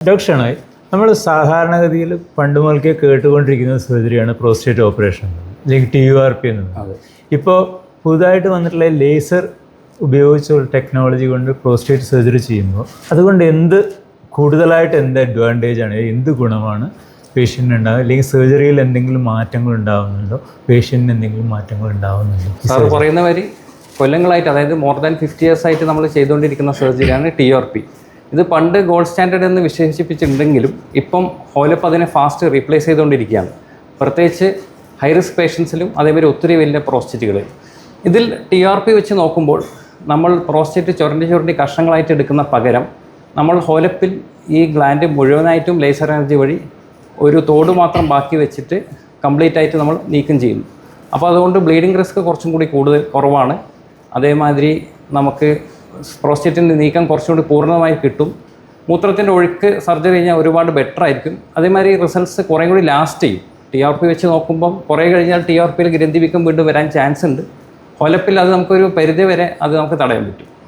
Doctor ഷണോയ് നമ്മൾ സാധാരണഗതിയിൽ പണ്ട് മുതൽക്കേ കേട്ടുകൊണ്ടിരിക്കുന്ന സർജറിയാണ് പ്രോസ്റ്റേറ്റ് ഓപ്പറേഷൻ അല്ലെങ്കിൽ ടി യു ആർ പി എന്നത് പറയുന്നത് ഇപ്പോൾ പുതുതായിട്ട് വന്നിട്ടുള്ള ലേസർ ഉപയോഗിച്ചുള്ള ടെക്നോളജി കൊണ്ട് പ്രോസ്റ്റേറ്റ് സർജറി ചെയ്യുമ്പോൾ അതുകൊണ്ട് എന്ത് കൂടുതലായിട്ട് എന്ത് അഡ്വാന്റേജ് ആണ് എന്ത് ഗുണമാണ് പേഷ്യന്റിന് ഉണ്ടാകുക അല്ലെങ്കിൽ സർജറിയിൽ എന്തെങ്കിലും മാറ്റങ്ങൾ ഉണ്ടാകുന്നുണ്ടോ പേഷ്യന്റിന് എന്തെങ്കിലും മാറ്റങ്ങൾ ഉണ്ടാകുന്നുണ്ടോ സാർ പറയുന്ന വരി കൊല്ലങ്ങളായിട്ട് അതായത് മോർ ദാൻ ഫിഫ്റ്റി ഇയേഴ്സ് ആയിട്ട് നമ്മൾ ചെയ്തുകൊണ്ടിരിക്കുന്ന സർജറിയാണ് ടി ആർ പി. ഇത് പണ്ട് ഗോൾഡ് സ്റ്റാൻഡേർഡ് എന്ന് വിശേഷിപ്പിച്ചിട്ടുണ്ടെങ്കിലും ഇപ്പം ഹോലപ്പ് അതിനെ ഫാസ്റ്റ് റീപ്ലേസ് ചെയ്തുകൊണ്ടിരിക്കുകയാണ്. പ്രത്യേകിച്ച് ഹൈ റിസ്ക് പേഷ്യൻസിലും അതേപോലെ ഒത്തിരി വലിയ പ്രോസ്റ്റേറ്റുകളിൽ ഇതിൽ ടി ആർ പി വെച്ച് നോക്കുമ്പോൾ നമ്മൾ പ്രോസ്റ്റേറ്റ് ചുരണ്ടി ചുരണ്ടി കഷ്ണങ്ങളായിട്ട് എടുക്കുന്ന പകരം നമ്മൾ ഹോലപ്പിൽ ഈ ഗ്ലാൻഡ് മുഴുവനായിട്ടും ലേസർ എനർജി വഴി ഒരു തോട് മാത്രം ബാക്കി വെച്ചിട്ട് കംപ്ലീറ്റ് ആയിട്ട് നമ്മൾ നീക്കം ചെയ്യുന്നു. അപ്പോൾ അതുകൊണ്ട് ബ്ലീഡിങ് റിസ്ക് കുറച്ചും കൂടി കൂടുതൽ കുറവാണ്. അതേമാതിരി നമുക്ക് പ്രോസ്റ്റേറ്റിന്റെ നീക്കം കുറച്ചുകൂടി പൂർണമായി കിട്ടും. മൂത്രത്തിന്റെ ഒഴുക്ക് സർജറി കഴിഞ്ഞാൽ ഒരുപാട് ബെറ്റർ ആയിരിക്കും. അതേമാതിരി റിസൾട്ട്സ് കുറേ കൂടി ലാസ്റ്റ് ചെയ്യും. ടി ആർ പി വെച്ച് നോക്കുമ്പം കുറേ കഴിഞ്ഞാൽ ടി ആർ പിയിൽ ഗ്രന്ഥിവിക്കം വീണ്ടും വരാൻ ചാൻസ് ഉണ്ട്. ഹൊലപ്പിൽ അത് നമുക്കൊരു പരിധി വരെ അത് നമുക്ക് തടയാൻ പറ്റും.